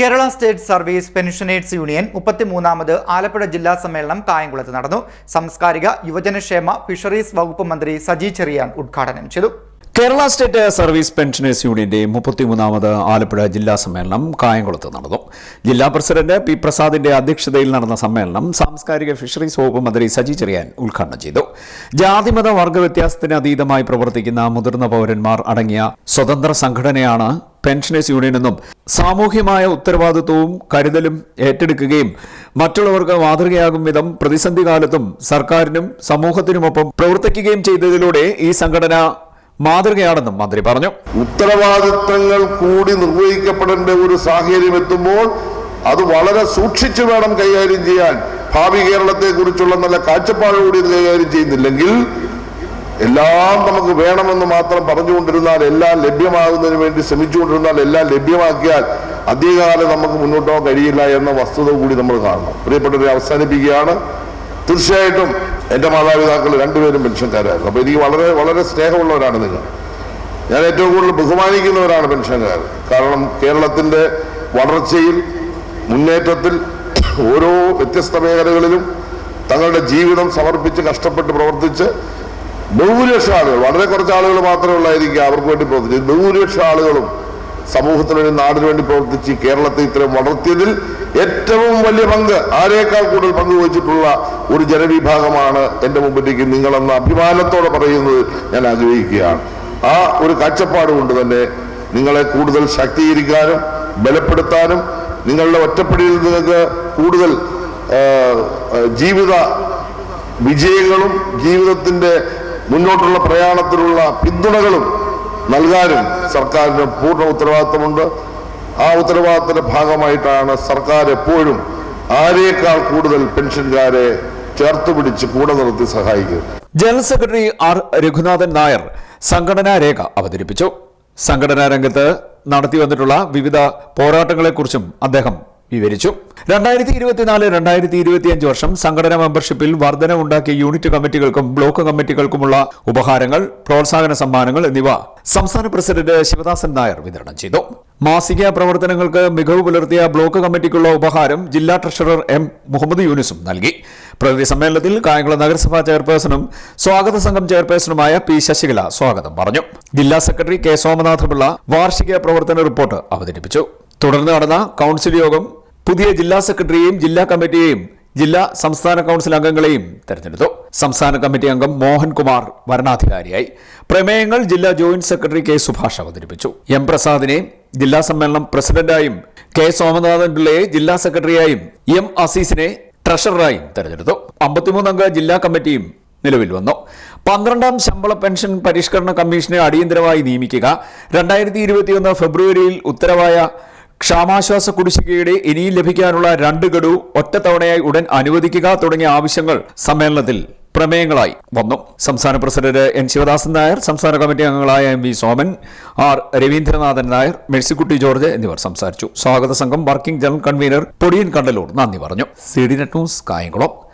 Kerala state service pensioners union മുപ്പത്തിമൂന്നാമത് Alappuzha ജില്ലാ സമ്മേളനം കായംകുളത്ത് നടന്നു. സാംസ്കാരിക യുവജനക്ഷേമ ഫിഷറീസ് വകുപ്പ് മന്ത്രി സജി ചെറിയാൻ ഉദ്ഘാടനം ചെയ്തു. കേരള സ്റ്റേറ്റ് സർവീസ് പെൻഷനേഴ്സ് യൂണിയന്റെ മുപ്പത്തിമൂന്നാമത് ആലപ്പുഴ ജില്ലാ സമ്മേളനം കായംകുളത്ത് നടന്നു. ജില്ലാ പ്രസിഡന്റ് പി പ്രസാദിന്റെ അധ്യക്ഷതയിൽ നടന്ന സമ്മേളനം സാംസ്കാരിക ഫിഷറീസ് വകുപ്പ് മന്ത്രി സജി ചെറിയാൻ ഉദ്ഘാടനം ചെയ്തു. ജാതിമത വർഗ വ്യത്യാസത്തിന് അതീതമായി പ്രവർത്തിക്കുന്ന മുതിർന്ന പൗരന്മാർ അടങ്ങിയ സ്വതന്ത്ര സംഘടനയാണ് പെൻഷനേഴ്സ് യൂണിയൻ എന്നും സാമൂഹ്യമായ ഉത്തരവാദിത്വവും കരുതലും ഏറ്റെടുക്കുകയും മറ്റുള്ളവർക്ക് മാതൃകയാകും വിധം പ്രതിസന്ധി കാലത്തും സർക്കാരിനും സമൂഹത്തിനുമൊപ്പം പ്രവർത്തിക്കുകയും ചെയ്തതിലൂടെ ഈ സംഘടന മാതൃകയാണെന്നും മന്ത്രി പറഞ്ഞു. ഉത്തരവാദിത്തങ്ങൾ കൂടി നിർവഹിക്കപ്പെടേണ്ട ഒരു സാഹചര്യം എത്തുമ്പോൾ അത് വളരെ സൂക്ഷിച്ചു വേണം കൈകാര്യം ചെയ്യാൻ. ഭാവി കേരളത്തെ കുറിച്ചുള്ള നല്ല കാഴ്ചപ്പാടുകൂടി കൈകാര്യം ചെയ്യുന്നില്ലെങ്കിൽ എല്ലാം നമുക്ക് വേണമെന്ന് മാത്രം പറഞ്ഞുകൊണ്ടിരുന്നാൽ എല്ലാം ലഭ്യമാകുന്നതിന് വേണ്ടി ശ്രമിച്ചുകൊണ്ടിരുന്നാൽ എല്ലാം ലഭ്യമാക്കിയാൽ അധികകാലം നമുക്ക് മുന്നോട്ട് പോകാൻ കഴിയില്ല എന്ന വസ്തുത കൂടി നമ്മൾ കാണണം പ്രിയപ്പെട്ടവരെ അവസാനിപ്പിക്കുകയാണ്. തീർച്ചയായിട്ടും എന്റെ മാതാപിതാക്കൾ രണ്ടുപേരും പെൻഷൻകാരായിരുന്നു. അപ്പോൾ എനിക്ക് വളരെ വളരെ സ്നേഹമുള്ളവരാണ് നിങ്ങൾ. ഞാൻ ഏറ്റവും കൂടുതൽ ബഹുമാനിക്കുന്നവരാണ് പെൻഷൻകാർ. കാരണം കേരളത്തിന്റെ വളർച്ചയിൽ മുന്നേറ്റത്തിൽ ഓരോ വ്യത്യസ്ത മേഖലകളിലും തങ്ങളുടെ ജീവിതം സമർപ്പിച്ച് കഷ്ടപ്പെട്ട് പ്രവർത്തിച്ച് ബഹുഭൂരിപക്ഷം ആളുകൾ വളരെ കുറച്ച് ആളുകൾ മാത്രമേ ഉള്ളായിരിക്കും അവർക്ക് വേണ്ടി പ്രവർത്തിച്ചു. ബഹുഭൂരിപക്ഷം ആളുകളും സമൂഹത്തിന് വേണ്ടി നാടിന് വേണ്ടി പ്രവർത്തിച്ച് കേരളത്തെ ഇത്രയും വളർത്തിയതിൽ ഏറ്റവും വലിയ പങ്ക് ആരേക്കാൾ കൂടുതൽ പങ്ക് വഹിച്ചിട്ടുള്ള ഒരു ജനവിഭാഗമാണ് എന്റെ മുമ്പിലേക്ക് നിങ്ങളെന്ന അഭിമാനത്തോടെ പറയുന്നത് ഞാൻ ആഗ്രഹിക്കുകയാണ്. ആ ഒരു കാഴ്ചപ്പാട് കൊണ്ട് തന്നെ നിങ്ങളെ കൂടുതൽ ശാക്തീകരിക്കാനും ബലപ്പെടുത്താനും നിങ്ങളുടെ ഒറ്റപ്പെടിയിൽ നിങ്ങൾക്ക് കൂടുതൽ ജീവിത വിജയങ്ങളും ജീവിതത്തിന്റെ മുന്നോട്ടുള്ള പ്രയാണത്തിലുള്ള പിന്തുണകളും നൽകാനും സർക്കാരിന് പൂർണ ഉത്തരവാദിത്തമുണ്ട്. ആ ഉത്തരവാദിത്തത്തിന്റെ ഭാഗമായിട്ടാണ് സർക്കാർ എപ്പോഴും ആരേക്കാൾ കൂടുതൽ പെൻഷൻകാരെ ചേർത്ത് പിടിച്ച് കൂടെ നിർത്തി സഹായിക്കുന്നത് general secretary R Raghunathan Nair സംഘടനാ രേഖ അവതരിപ്പിച്ചു. സംഘടനാ രംഗത്ത് നടത്തിവന്നിട്ടുള്ള വിവിധ പോരാട്ടങ്ങളെക്കുറിച്ചും അദ്ദേഹം വിവരിച്ചു. രണ്ടായിരത്തി ഇരുപത്തിനാല് രണ്ടായിരത്തി ഇരുപത്തിയഞ്ച് വർഷം സംഘടനാ മെമ്പർഷിപ്പിൽ വർധന ഉണ്ടാക്കിയ യൂണിറ്റ് കമ്മിറ്റികൾക്കും ബ്ലോക്ക് കമ്മിറ്റികൾക്കുമുള്ള ഉപഹാരങ്ങൾ പ്രോത്സാഹന സമ്മാനങ്ങൾ എന്നിവ സംസ്ഥാന പ്രസിഡന്റ് ശിവദാസൻ നായർ വിതരണം ചെയ്തു. മാസിക പ്രവർത്തനങ്ങൾക്ക് മികവ് പുലർത്തിയ ബ്ലോക്ക് കമ്മിറ്റിക്കുള്ള ഉപഹാരം ജില്ലാ ട്രഷറർ എം മുഹമ്മദ് യൂനിസും നൽകി. പ്രകൃതി സമ്മേളനത്തിൽ കായംകുളം നഗരസഭാ ചെയർപേഴ്സണും സ്വാഗത സംഘം ചെയർപേഴ്സണുമായ പി ശശികല സ്വാഗതം പറഞ്ഞു. ജില്ലാ സെക്രട്ടറി കെ സോമനാഥപിള്ള വാർഷിക പ്രവർത്തന റിപ്പോർട്ട് അവതരിപ്പിച്ചു. തുടർന്ന് നടന്ന കൗൺസിൽ യോഗം പുതിയ ജില്ലാ സെക്രട്ടറിയെയും ജില്ലാ കമ്മിറ്റിയെയും ജില്ലാ സംസ്ഥാന കൗൺസിൽ അംഗങ്ങളെയും തെരഞ്ഞെടുത്തു. സംസ്ഥാന കമ്മിറ്റി അംഗം മോഹൻകുമാർ വരണാധികാരിയായി. പ്രമേയങ്ങൾ ജില്ലാ ജോയിന്റ് സെക്രട്ടറി കെ സുഭാഷ് അവതരിപ്പിച്ചു. എം പ്രസാദിനെ ജില്ലാ സമ്മേളനം പ്രസിഡന്റായും കെ സോമനാഥൻ പിള്ളയെ ജില്ലാ സെക്രട്ടറിയായും എം അസീസിനെ ട്രഷററായും തെരഞ്ഞെടുത്തു. അമ്പത്തിമൂന്നംഗ ജില്ലാ കമ്മിറ്റിയും നിലവിൽ വന്നു. പന്ത്രണ്ടാം ശമ്പള പെൻഷൻ പരിഷ്കരണ കമ്മീഷനെ അടിയന്തരമായി നിയമിക്കുക. രണ്ടായിരത്തി ഇരുപത്തിയൊന്ന് ഫെബ്രുവരിയിൽ ഉത്തരവായ ക്ഷാമാശ്വാസ കുടിശ്ശികയുടെ ഇനിയും ലഭിക്കാനുള്ള രണ്ട് ഗഡു ഒറ്റത്തവണയായി ഉടൻ അനുവദിക്കുക തുടങ്ങിയ ആവശ്യങ്ങൾ സമ്മേളനത്തിൽ പ്രമേയങ്ങളായി വന്നു. സംസ്ഥാന പ്രസിഡന്റ് എൻ. ശിവദാസൻ നായർ സംസ്ഥാന കമ്മിറ്റി അംഗങ്ങളായ M. V. Soman R. Raveendranathan Nair Mercykutty George എന്നിവർ സംസാരിച്ചു. സ്വാഗത സംഘം working general convener Podiyan Kandalloor നന്ദി പറഞ്ഞു. C D net news Kayamkulam.